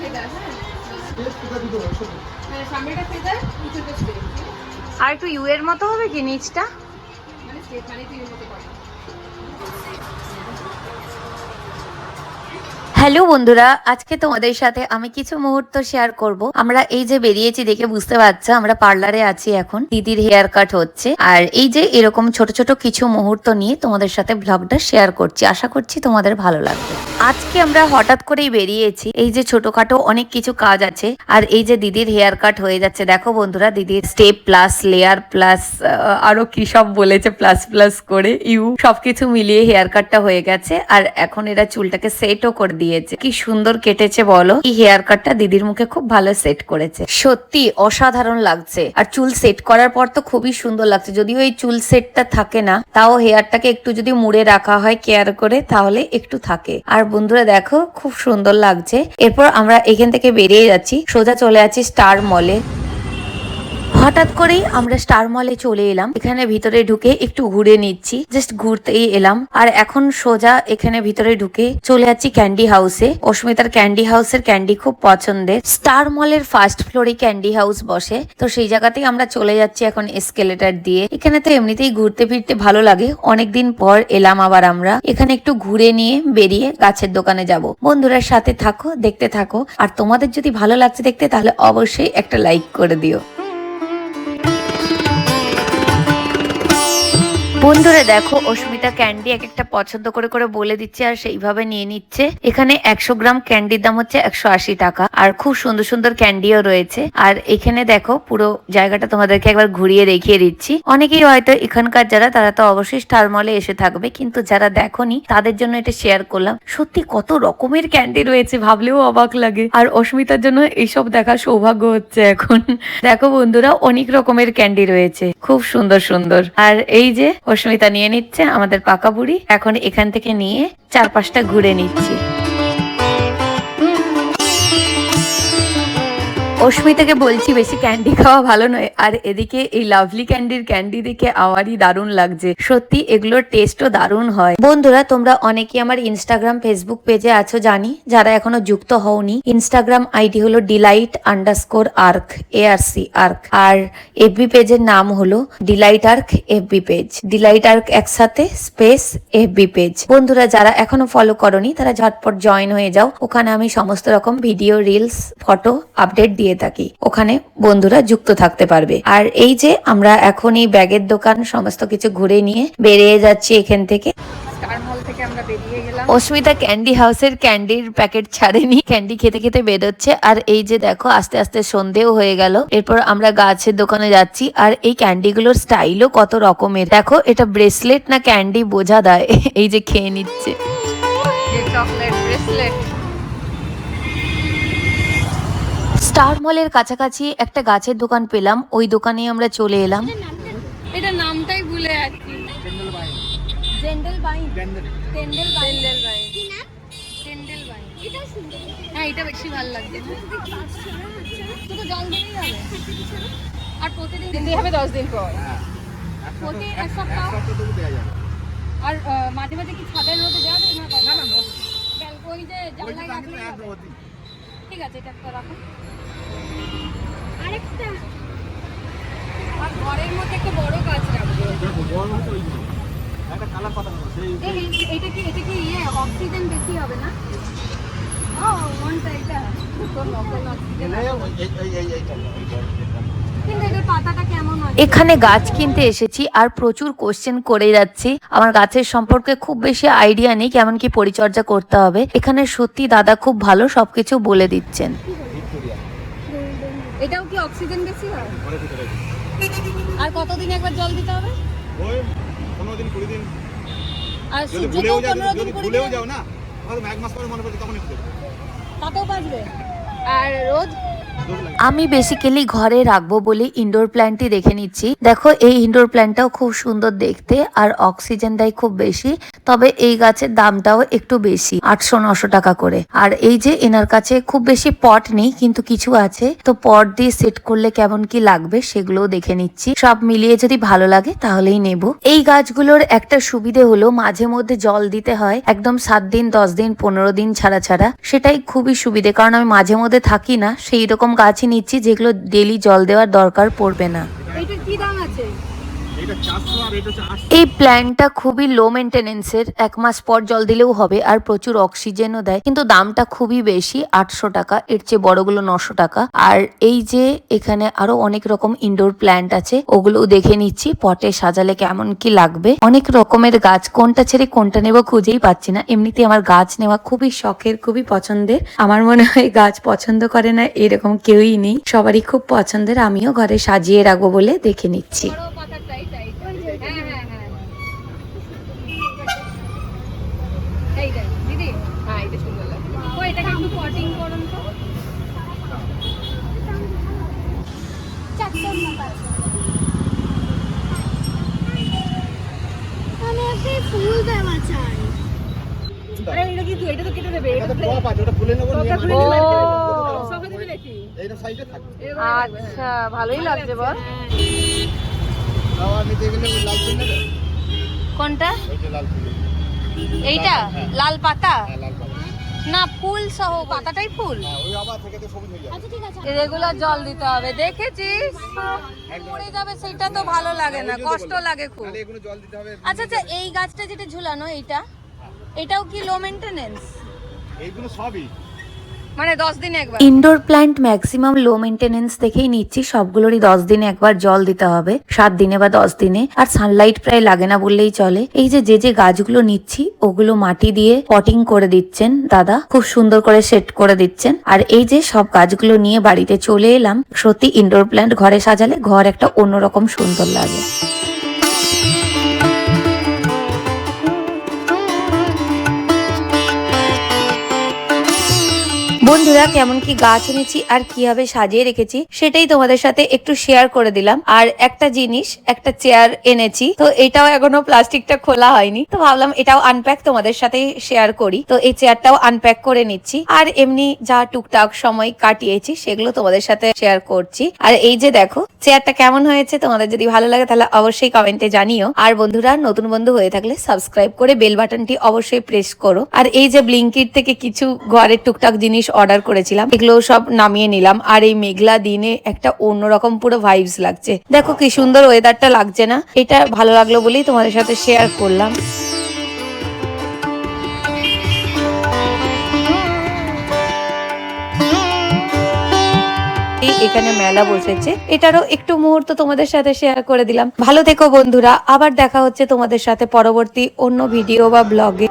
Feather হ্যাঁ সামনেটা feather আর একটু ইউ এর মতো হবে কি নিচটা? মানে মানে মতো কর হ্যালো বন্ধুরা আজকে তোমাদের সাথে আমি কিছু মুহূর্ত শেয়ার করব। আমরা এই যে বেরিয়েছি দেখে বুঝতে পারছ আমরা পার্লারে আছি এখন। দিদির হেয়ার কাট হচ্ছে। আর এই যে এরকম ছোট ছোট কিছু মুহূর্ত নিয়ে তোমাদের সাথে ব্লগটা শেয়ার করছি আশা করছি তোমাদের ভালো লাগবে। আজকে আমরা হঠাৎ করেই বেরিয়েছি। এই যে ছোটখাটো অনেক কিছু কাজ আছে, আর এই যে দিদির হেয়ার কাট হয়ে যাচ্ছে। দেখো বন্ধুরা, দিদির স্টেপ প্লাস লেয়ার প্লাস আরও কি সব বলেছে প্লাস প্লাস করে। ইউ, সবকিছু মিলিয়ে হেয়ার কাটটা হয়ে গেছে, আর এখন এরা চুলটাকে সেটও করে দিয়েছে। কি সুন্দর কেটেছে বলো। এই হেয়ার কাটটা দিদির মুখে খুব ভালো সেট করেছে। সত্যি অসাধারণ লাগছে। আর চুল সেট করার পর তো খুবই সুন্দর লাগছে। যদিও এই চুল সেটটা থাকে না, তাও হেয়ারটাকে একটু যদি মুড়ে রাখা হয় কেয়ার করে, তাহলে একটু থাকে। আর বন্ধুরা দেখো, খুব সুন্দর লাগছে। এরপর আমরা এখান থেকে বেরিয়ে যাচ্ছি। সোজা চলে আছি স্টার মলে হঠাৎ করেই আমরা স্টার মলে চলে এলাম। এখানে ভিতরে ঢুকে একটু ঘুরে নিচ্ছি। জাস্ট ঘুরতেই এলাম। আর এখন সোজা এখানে ভিতরে ঢুকে চলে যাচ্ছি ক্যান্ডি হাউসে অস্মিতার ক্যান্ডি হাউসের ক্যান্ডি খুব পছন্দের। স্টার মলের ফার্স্ট ফ্লোরে ক্যান্ডি হাউস বসে। তো সেই জায়গাতেই আমরা চলে যাচ্ছি এখন এসকেলেটার দিয়ে। এখানে তো এমনিতেই ঘুরতে ফিরতে ভালো লাগে। অনেকদিন পর এলাম আবার আমরা। এখানে একটু ঘুরে নিয়ে বেরিয়ে গাছের দোকানে যাব। বন্ধুরার সাথে থাকো, দেখতে থাকো। আর তোমাদের যদি ভালো লাগছে দেখতে, তাহলে অবশ্যই একটা লাইক করে দিও। বন্ধুরা দেখো, অস্মিতা ক্যান্ডি এক একটা পছন্দ করে করে বলে দিচ্ছে আর সেইভাবে নিয়ে নিচ্ছে। এখানে একশো গ্রাম ক্যান্ডির দাম হচ্ছে একশো আশি টাকা আর খুব সুন্দর সুন্দর ক্যান্ডিও রয়েছে। আর এখানে দেখো, পুরো জায়গাটা তোমাদেরকে একবার ঘুরিয়ে দেখিয়ে দিচ্ছি। অনেকেই হয়তো এখানকার যারা, তারা তো অবশ্যই স্টার মলে এসে থাকবে, কিন্তু যারা দেখোনি, তাদের জন্য এটা শেয়ার করলাম। সত্যি কত রকমের ক্যান্ডি রয়েছে, ভাবলেও অবাক লাগে। আর অস্মিতার জন্য এইসব দেখা সৌভাগ্য হচ্ছে এখন। দেখো বন্ধুরা, অনেক রকমের ক্যান্ডি রয়েছে। খুব সুন্দর সুন্দর। আর এই যে অস্মিতা নিয়ে নিচ্ছে আমাদের পাকা বুড়ি। এখন এখান থেকে নিয়ে চার পাঁচটা ঘুরে নিচ্ছি। অস্মিতাকে বলছি বেশি ক্যান্ডি খাওয়া ভালো নয়। আর এদিকে এই লাভলি ক্যান্ডির ক্যান্ডি দেখে আমারই দারুণ লাগছে। সত্যি এগুলোর টেস্টও দারুণ হয়। বন্ধুরা, তোমরা অনেকে আমার ইনস্টাগ্রাম ফেসবুক পেজে আছো, জানি। যারা এখনও যুক্ত হওনি ইনস্টাগ্রাম আইডি হলো delight underscore arc A R C arc R FB পেজের নাম হলো delight arc FB page delight arc একসাথে স্পেস এফবি পেজ বন্ধুরা, যারা এখনও ফলো করনি, তারা ঝটপট জয়েন হয়ে যাও। ওখানে আমি সমস্ত রকম ভিডিও রিলস ফটো আপডেট দিয়ে থাকি। ওখানে বন্ধুরা যুক্ত থাকতে পারবে। আর এই যে আমরা এখন এই ব্যাগের দোকান সমস্ত কিছু ঘুরে নিয়ে বেরিয়ে যাচ্ছি এখান থেকে। অস্মিতা ক্যান্ডি হাউসের ক্যান্ডির প্যাকেট ছাড়েনি। ক্যান্ডি খেতে খেতে বেরোচ্ছে। আর এই যে দেখো আস্তে আস্তে সন্ধেও হয়ে গেল। এরপর আমরা গাছের দোকানে যাচ্ছি। আর এই ক্যান্ডিগুলোর স্টাইলও কত রকমের। দেখো এটা ব্রেসলেট না ক্যান্ডি বোঝা দেয়। এই যে খেয়ে নিচ্ছে। Chocolate bracelet. স্টার মলের কাছাকাছি একটা গাছের দোকান পেলাম ওই দোকানে আমরা চলে এলাম। এটা নামটাই ভুলে যাচ্ছি। জেন্ডেল বাইন টেন্ডেল বাইন টেন্ডেল বাইন টেন্ডেল বাইন এটা সুন্দর। হ্যাঁ এটা বেশি ভালো লাগছে। শুধু জল দিলেই হবে। আর প্রতিদিন দিতে হবে দশ দিন পর। প্রতি এক সপ্তাহ? আর মাঝে মাঝে কি ছাদের রোদে দেওয়া যাবে না? ওই যে জানলায় ঠিক আছে এটা একটা রাখো। আরেকটা। আর ঘরের মধ্যে একটা বড় গাছ রাখব। এই, এই- এটা কি এটা কি ইয়ে অক্সিজেন বেশি হবে না? ও মনটা এটা। তোর নকল অক্সিজেন কিন্তু এটার পাতাটা কেমন এখানে গাছ কিনতে এসেছি আর প্রচুর কোশ্চেন করে যাচ্ছি। আমার গাছের সম্পর্কে খুব বেশি আইডিয়া নেই কেমন কি পরিচর্যা করতে হবে। এখানে সত্যি দাদা খুব ভালো সবকিছু বলে দিচ্ছেন। এটাও কি অক্সিজেন বেশি হয়? আর কতদিন একবার জল দিতে হবে? ওই পনেরো দিন কুড়ি দিন। আর সূর্যকেও দিন কুড়ি ভুলেও দিন? যাও না এক মাস পরে মনে তখন একটু। তাতেও বাঁচবে। আর রোজ আমি বেসিক্যালি ঘরে রাখব বলে ইনডোর প্ল্যান্টই দেখে নিচ্ছি। দেখো, এই ইনডোর প্ল্যান্টটাও খুব সুন্দর দেখতে আর অক্সিজেন দেয় খুব বেশি, তবে এই গাছের দামটাও একটু বেশি আটশো নশো টাকা করে। আর এই যে এনার কাছে খুব বেশি পট নেই, কিন্তু কিছু আছে, তো পট দিয়ে সেট করলে কেমন কি লাগবে সেগুলোও দেখে নিচ্ছি। সব মিলিয়ে যদি ভালো লাগে তাহলেই নেব। এই গাছগুলোর একটা সুবিধে হলো, মাঝে মধ্যে জল দিতে হয়, একদম সাত দিন, দশ দিন, পনেরো দিন ছাড়া ছাড়া। সেটাই খুবই সুবিধে, কারণ আমি মাঝে মধ্যে থাকি না সেই রকম গাছই নিচ্ছি যেগুলো ডেলি জল দেওয়ার দরকার পড়বে না এইটা কি দাম আছে এটা চারশো আর এটা হচ্ছে আটশো এই প্ল্যান্টটা খুবই লো মেনটেনেন্সের এক মাস পর জল দিলেও হবে আর প্রচুর অক্সিজেনও দেয়। কিন্তু দামটা খুবই বেশি, আটশো টাকা, এর চেয়ে বড়গুলো নশো টাকা। আর এই যে এখানে আরও অনেক রকম ইনডোর প্ল্যান্ট আছে, ওগুলোও দেখে নিচ্ছি, পটে সাজালে কেমন কি লাগবে। অনেক রকমের গাছ, কোনটা ছেড়ে কোনটা নেব খুঁজেই পাচ্ছি না। এমনিতে আমার গাছ নেওয়া খুবই শখের, খুবই পছন্দের। আমার মনে হয় গাছ পছন্দ করে না, এরকম কেউই নেই। সবারই খুব পছন্দের, আমিও ঘরে সাজিয়ে রাখব বলে দেখে নিচ্ছি বড় পাতাটা এইটা এইটা হ্যাঁ হ্যাঁ হ্যাঁ এইটা দিদি হ্যাঁ এটা সুন্দর লাগছে ও এটাকে একটু পটিং করুন তো আমি একটি ফুল দেওয়া চাই আরে এটা কি তুই? এটা তো কেটে দেবে এটা টপ আছে ওটা খুলে নেব নিয়ে খুলে দিলে ও। সঙ্গে দিবি নাকি এইটা সাইডে থাকবে আচ্ছা ভালোই লাগছে বল। আবার নিতে ওই লাল ফুল নেবে কোনটা? ওই লাল ফুল এইটা? হ্যাঁ। লাল পাতা? হ্যাঁ লাল পাতা। না ফুল সহ পাতাটাই ফুল। হ্যাঁ ওই আবার থেকে তো সবুজ হয়ে যাবে। আচ্ছা ঠিক আছে রেগুলার জল দিতে হবে দেখেছিস? মরে যাবে সেটা তো ভালো লাগে না কষ্ট লাগে খুব। তাহলে এগুলো জল দিতে হবে। আচ্ছা আচ্ছা এই গাছটা যেটা ঝুলানো এইটা? এটাও কি লো মেনটেনেন্স এইগুলো সবই। মানে 10 দিন একবার। Indoor plant maximum low maintenance দেখেই নিচ্ছি। সবগুলোরই দশ দিনে একবার জল দিতে হবে। সাত দিনে বা দশ দিনে। আর সানলাইট প্রায় লাগে না বললেই চলে। এই যে যে যে গাছগুলো নিচ্ছি, ওগুলো মাটি দিয়ে পটিং করে দিচ্ছেন দাদা। খুব সুন্দর করে সেট করে দিচ্ছেন। আর এই যে, সব গাছগুলো নিয়ে বাড়িতে চলে এলাম। সত্যি ইনডোর প্ল্যান্ট ঘরে সাজালে ঘর একটা অন্যরকম সুন্দর লাগে। বন্ধুরা, কেমন কি গাছ এনেছি আর কীভাবে সাজিয়ে রেখেছি সেটাই তোমাদের সাথে একটু শেয়ার করে দিলাম। আর একটা জিনিস, একটা চেয়ার এনেছি, তো এটাও এখনও প্লাস্টিকটা খোলা হয়নি। তো ভাবলাম এটাও আনপ্যাক তোমাদের সাথে শেয়ার করি। তো এই চেয়ারটাও আনপ্যাক করে নিচ্ছি। আর এমনি যা টুকটাক সময় কাটিয়েছি, সেগুলো তোমাদের সাথে শেয়ার করছি। আর এই যে দেখো চেয়ারটা কেমন হয়েছে, তোমাদের যদি ভালো লাগে তাহলে অবশ্যই কমেন্টে জানিও। আর বন্ধুরা, নতুন বন্ধু হয়ে থাকলে সাবস্ক্রাইব করে বেল বাটনটি অবশ্যই প্রেস করো। আর এই যে ব্লিঙ্কিট থেকে কিছু ঘরের টুকটাক জিনিস অর্ডার করেছিলাম। এগুলো সব নামিয়ে নিলাম। আর এই মেঘলা দিনে একটা অন্যরকম পুরো ভাইবস লাগছে। দেখো কি সুন্দর ওয়েদারটা লাগছে না? এটা ভালো লাগল বলেই তোমাদের সাথে শেয়ার করলাম। এখানে মেলা বসেছে। এটারও একটু মুহূর্ত তোমাদের সাথে শেয়ার করে দিলাম। ভালো থেকো বন্ধুরা। আবার দেখা হচ্ছে তোমাদের সাথে পরবর্তী অন্য ভিডিও বা ব্লগে